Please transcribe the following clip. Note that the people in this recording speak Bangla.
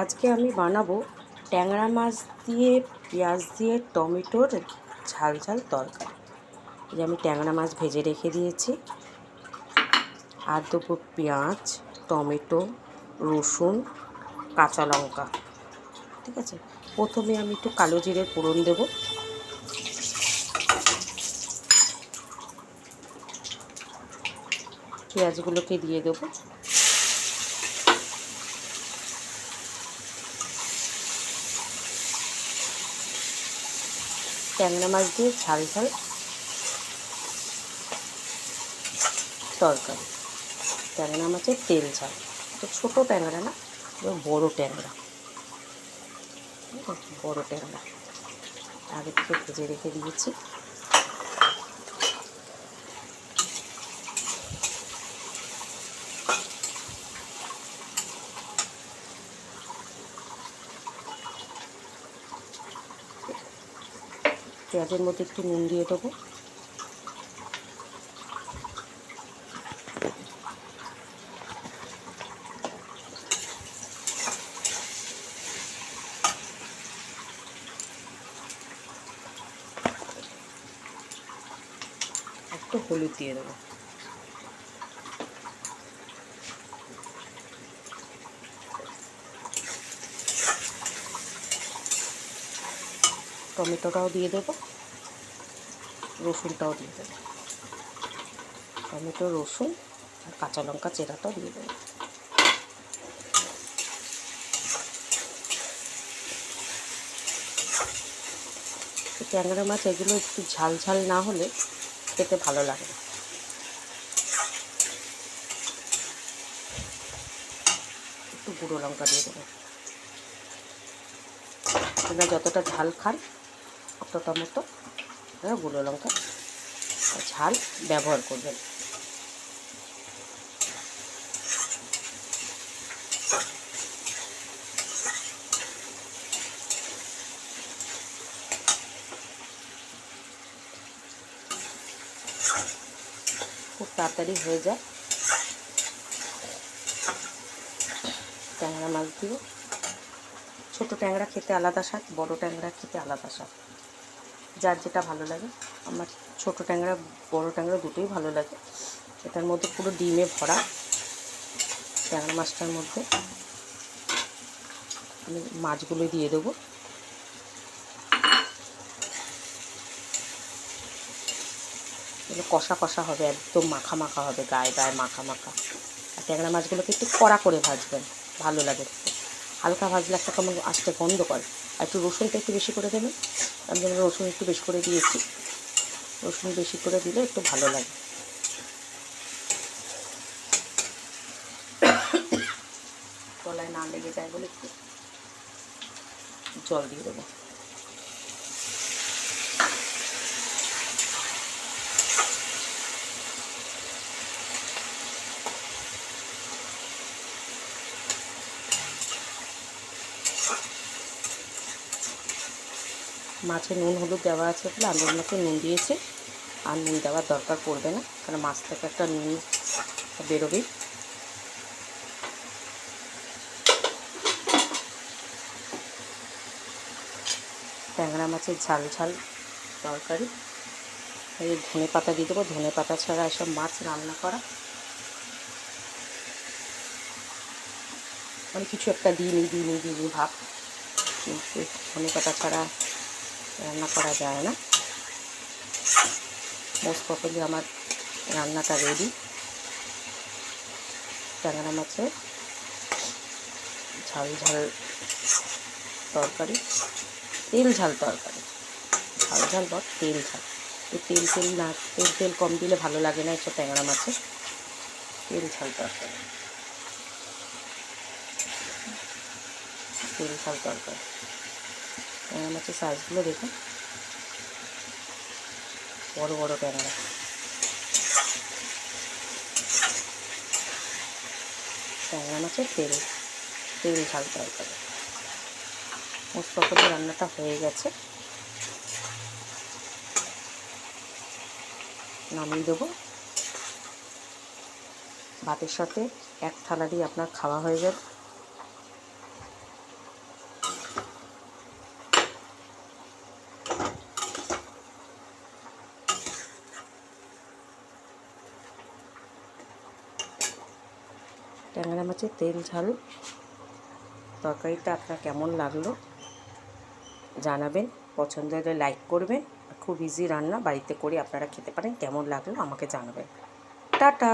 আজকে আমি বানাবো ট্যাংরা মাছ দিয়ে, পেঁয়াজ দিয়ে, টমেটোর ঝাল ঝাল তরকারি। এই আমি ট্যাংরা মাছ ভেজে রেখে দিয়েছি। আর দেবো পেঁয়াজ, টমেটো, রসুন, কাঁচা লঙ্কা। ঠিক আছে? প্রথমে আমি একটু কালো জিরে ফোড়ন দেবো। পেঁয়াজগুলোকে দিয়ে দেবো। ট্যাংরা মাছ দিয়ে ঝাল ঝাল তরকারি। ট্যাংরা মাছের তেল ঝাল। তো ছোটো ট্যাংরা না বড় বড়ো ট্যাংরা? বড়ো ট্যাংরা। আগে থেকে ভেজে রেখে দিয়েছি। পেঁয়াজের মধ্যে একটু নুন দিয়ে দেবো। একটু হলুদ দিয়ে দেবো। টমেটোটাও দিয়ে দেবো, রসুনটাও দিয়ে দেবো। টমেটো, রসুন আর কাঁচা লঙ্কা চেরাটাও দিয়ে দেবো। ট্যাংরা মাছ এগুলো একটু ঝাল ঝাল না হলে খেতে ভালো লাগে না। একটু গুঁড়ো লঙ্কা দিয়ে দেবো। আপনারা যতটা ঝাল খান অতটা মতো আপনারা গুঁড়ো লঙ্কা ঝাল ব্যবহার করবেন। খুব তাড়াতাড়ি হয়ে যায়। ট্যাংরা মাছ দিব ছোটো ট্যাংরা খেতে আলাদা স্বাদ, বড়ো ট্যাংরা খেতে আলাদা স্বাদ। যার যেটা ভালো লাগে। আমার ছোটো ট্যাংরা, বড়ো ট্যাংরা দুটোই ভালো লাগে। এটার মধ্যে পুরো ডিমে ভরা ট্যাংরা মাছটার মধ্যে আমি মাছগুলো দিয়ে দেবো। কষা কষা হবে, একদম মাখা মাখা হবে, গায়ে গায়ে মাখা মাখা। আর ট্যাংরা মাছগুলোকে একটু কড়া করে ভাজবেন, ভালো লাগে। হালকা ভাজলে একটা কেমন আসতে বন্ধ করে। আর একটু রসুনটা একটু বেশি করে দেবেন। আমি যেন রসুন একটু বেশি করে দিয়েছি। রসুন বেশি করে দিলে একটু ভালো লাগে। গলায় না লেগে যায় বলে একটু জল দিয়ে দেবো। মাছে নুন, হলুদ দেওয়া আছে বলে মধ্যে নুন দিয়েছে। আর নুন দেওয়ার দরকার পড়বে না, কারণ মাছ থেকে একটা নুন বেরোবেই ট্যাংরা মাছের ঝাল ঝাল তরকারি। এই ধনে পাতা দিয়ে দেবো, ধনে পাতা ছাড়া এসব মাছ রান্না করা। মানে কিছু একটা দিইনি দিইনি দিইনি ভাব। কিন্তু ধনে পাতা ছাড়া রান্না করা যায় না। মোস্ট প্রপারলি আমার রান্নাটা রেডি ট্যাংরা মাছের ঝাল ঝাল তরকারি, তেল ঝাল তরকারি। ঝাল ঝাল বট তেল ঝাল। এই তেল তেল না, তেল তেল কম দিলে ভালো লাগে না এসব ট্যাংরা মাছে তেল ঝাল তরকারি। তেল ঝাল তরকারি। ট্যাংরা মাছের সাইজগুলো দেখুন। বড় বড় ট্যাংরা ট্যাংরা মাছের তেল। তেল ঝাল তরকারি প্রপারলি রান্নাটা হয়ে গেছে। নামিয়ে দেবো। ভাতের সাথে এক থালা দিয়ে আপনার খাওয়া হয়ে যাবে। ট্যাংরা মাছের তেল, ঝাল, তরকারিটা আপনার কেমন লাগল জানাবেন। পছন্দ হলে লাইক করবেন। খুব ইজি রান্না, বাড়িতে করে আপনারা খেতে পারেন, কেমন লাগল আমাকে জানাবেন। টাটা!